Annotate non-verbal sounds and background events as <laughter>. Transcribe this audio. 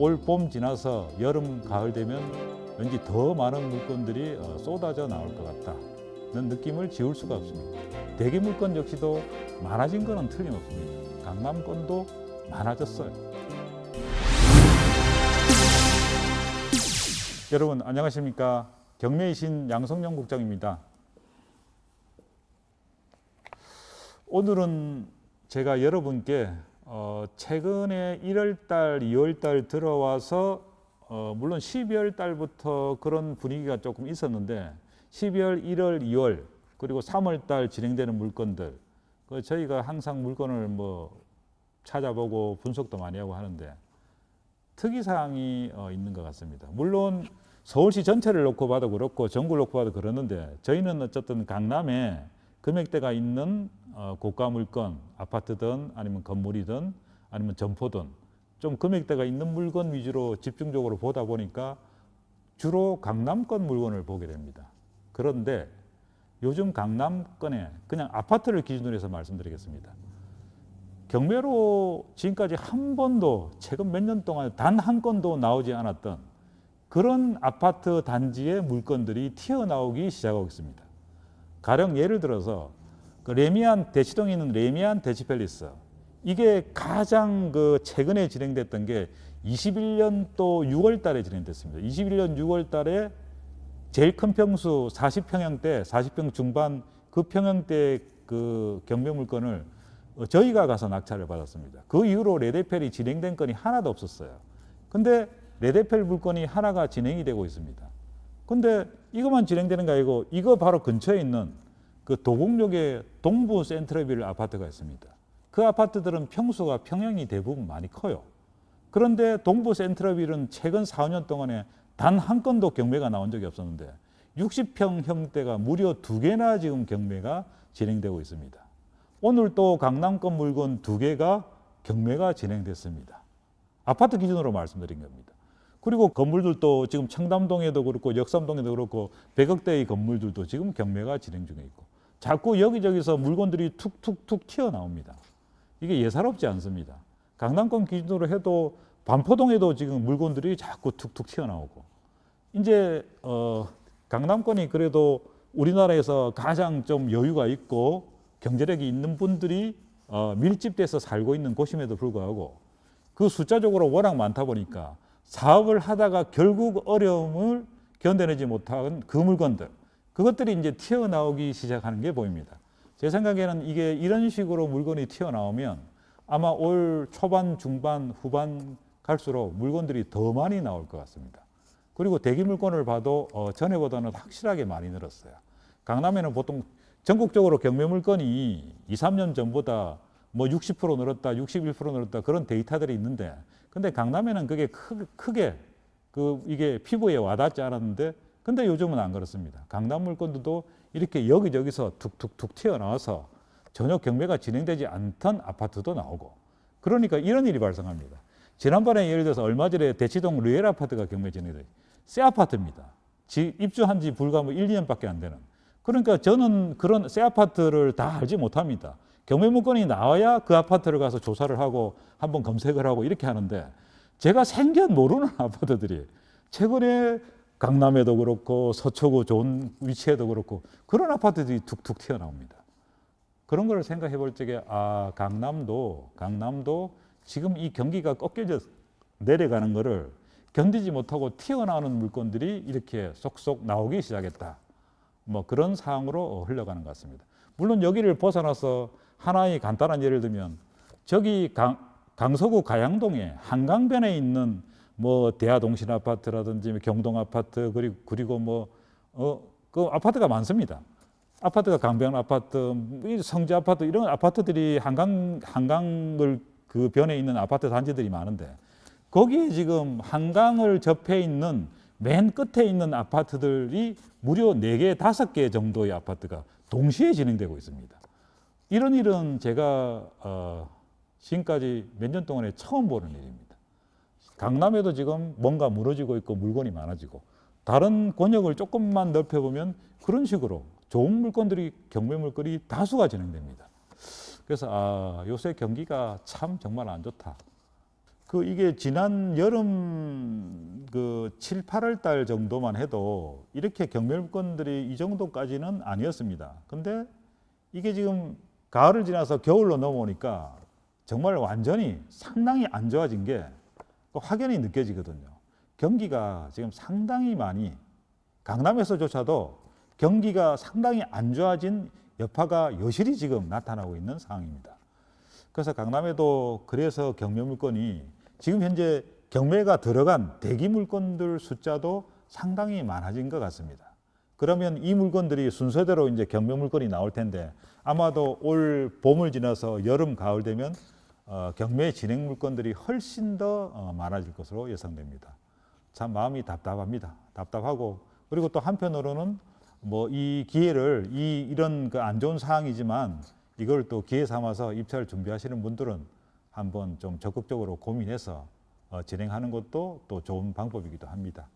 올 봄 지나서 여름 가을 되면 왠지 더 많은 물건들이 어, 쏟아져 나올 것 같다는 느낌을 지울 수가 없습니다. 대기 물건 역시도 많아진 것은 틀림없습니다. 강남권도 많아졌어요. 여러분 안녕하십니까? 경매이신 양성영 국장입니다. 오늘은 제가 여러분께 어, 최근에 1월달, 2월달 들어와서 어, 물론 12월 달부터 그런 분위기가 조금 있었는데 12월, 1월, 2월 그리고 3월 달 진행되는 물건들 그 저희가 항상 물건을 뭐 찾아보고 분석도 많이 하고 하는데 특이 사항이 어, 있는 것 같습니다. 물론 서울시 전체를 놓고 봐도 그렇고 전국을 놓고 봐도 그러는데 저희는 어쨌든 강남에 금액대가 있는 어, 고가 물건, 아파트든 아니면 건물이든 아니면 점포든 좀 금액대가 있는 물건 위주로 집중적으로 보다 보니까 주로 강남권 물건을 보게 됩니다. 그런데 요즘 강남권에 그냥 아파트를 기준으로 해서 말씀드리겠습니다. 경매로 지금까지 한 번도 최근 몇 년 동안 단 한 건도 나오지 않았던 그런 아파트 단지의 물건들이 튀어나오기 시작하고 있습니다. 가령 예를 들어서 그 레미안 대치동에 있는 레미안 대치팰리스 이게 가장 그 최근에 진행됐던 게 21년 또 6월 달에 진행됐습니다. 21년 6월 달에 제일 큰 평수 40평형대, 40평 중반 그 평형대 그 경매 물건을 어, 저희가 가서 낙찰을 받았습니다. 그 이후로 레데펠이 진행된 건이 하나도 없었어요. 근데 레데펠 물건이 하나가 진행이 되고 있습니다. 근데 이것만 진행되는 게 아니고 이거 바로 근처에 있는 그 도곡역에 동부 센트럴빌 아파트가 있습니다. 그 아파트들은 평수가 평형이 대부분 많이 커요. 그런데 동부 센트럴빌은 최근 4, 5년 동안에 단 한 건도 경매가 나온 적이 없었는데 60평 형대가 무려 두 개나 지금 경매가 진행되고 있습니다. 오늘 또 강남권 물건 두 개가 경매가 진행됐습니다. 아파트 기준으로 말씀드린 겁니다. 그리고 건물들도 지금 청담동에도 그렇고 역삼동에도 그렇고 100억대의 건물들도 지금 경매가 진행 중에 있고 자꾸 여기저기서 물건들이 툭툭툭 튀어나옵니다. 이게 예사롭지 않습니다. 강남권 기준으로 해도 반포동에도 지금 물건들이 자꾸 툭툭 튀어나오고 이제 어, 강남권이 그래도 우리나라에서 가장 좀 여유가 있고 경제력이 있는 분들이 어, 밀집돼서 살고 있는 곳임에도 불구하고 그 숫자적으로 워낙 많다 보니까 사업을 하다가 결국 어려움을 견뎌내지 못한 그 물건들 그것들이 이제 튀어나오기 시작하는 게 보입니다. 제 생각에는 이게 이런 식으로 물건이 튀어나오면 아마 올 초반, 중반, 후반 갈수록 물건들이 더 많이 나올 것 같습니다. 그리고 대기 물건을 봐도 어, 전에보다는 확실하게 많이 늘었어요. 강남에는 보통 전국적으로 경매 물건이 2, 3년 전보다 뭐 60% 늘었다, 61% 늘었다 그런 데이터들이 있는데 근데 강남에는 그게 크, 크게 그 이게 피부에 와닿지 않았는데 근데 요즘은 안 그렇습니다. 강남 물건들도 이렇게 여기저기서 툭툭툭 튀어나와서 전혀 경매가 진행되지 않던 아파트도 나오고 그러니까 이런 일이 발생합니다. 지난번에 예를 들어서 얼마 전에 대치동 르엘 아파트가 경매 진행돼 새 아파트입니다. 지, 입주한 지 불과 뭐 1, 2년밖에 안 되는. 그러니까 저는 그런 새 아파트를 다 알지 못합니다. 경매 물건이 나와야 그 아파트를 가서 조사를 하고 한번 검색을 하고 이렇게 하는데 제가 생전 모르는 <laughs> 아파트들이 최근에 강남에도 그렇고 서초구 좋은 위치에도 그렇고 그런 아파트들이 툭툭 튀어나옵니다. 그런 걸 생각해 볼 적에 아 강남도 강남도 지금 이 경기가 꺾여져 내려가는 거를 견디지 못하고 튀어나오는 물건들이 이렇게 속속 나오기 시작했다. 뭐 그런 상황으로 흘러가는 것 같습니다. 물론 여기를 벗어나서 하나의 간단한 예를 들면 저기 강, 강서구 가양동에 한강변에 있는 뭐 대하동신 아파트라든지 경동 아파트 그리고 그리고 뭐어그 아파트가 많습니다. 아파트가 강변 아파트, 성지 아파트 이런 아파트들이 한강 한강을 그 변에 있는 아파트 단지들이 많은데 거기에 지금 한강을 접해 있는 맨 끝에 있는 아파트들이 무려 네 개, 다섯 개 정도의 아파트가 동시에 진행되고 있습니다. 이런 일은 제가 어, 지금까지 몇 년 동안에 처음 보는 일입니다. 강남에도 지금 뭔가 무너지고 있고 물건이 많아지고 다른 권역을 조금만 넓혀보면 그런 식으로 좋은 물건들이 경매 물건이 다수가 진행됩니다. 그래서 아, 요새 경기가 참 정말 안 좋다. 그 이게 지난 여름 그 7, 8월 달 정도만 해도 이렇게 경매 물건들이 이 정도까지는 아니었습니다. 근데 이게 지금 가을을 지나서 겨울로 넘어오니까 정말 완전히 상당히 안 좋아진 게 확연히 느껴지거든요. 경기가 지금 상당히 많이 강남에서조차도 경기가 상당히 안 좋아진 여파가 여실히 지금 나타나고 있는 상황입니다. 그래서 강남에도 그래서 경매 물건이 지금 현재 경매가 들어간 대기 물건들 숫자도 상당히 많아진 것 같습니다. 그러면 이 물건들이 순서대로 이제 경매 물건이 나올 텐데 아마도 올 봄을 지나서 여름 가을 되면 어, 경매 진행 물건들이 훨씬 더 어, 많아질 것으로 예상됩니다. 참 마음이 답답합니다. 답답하고 그리고 또 한편으로는 뭐 이 기회를 이 이런 그 안 좋은 상황이지만 이걸 또 기회 삼아서 입찰 준비하시는 분들은 한번 좀 적극적으로 고민해서 어, 진행하는 것도 또 좋은 방법이기도 합니다.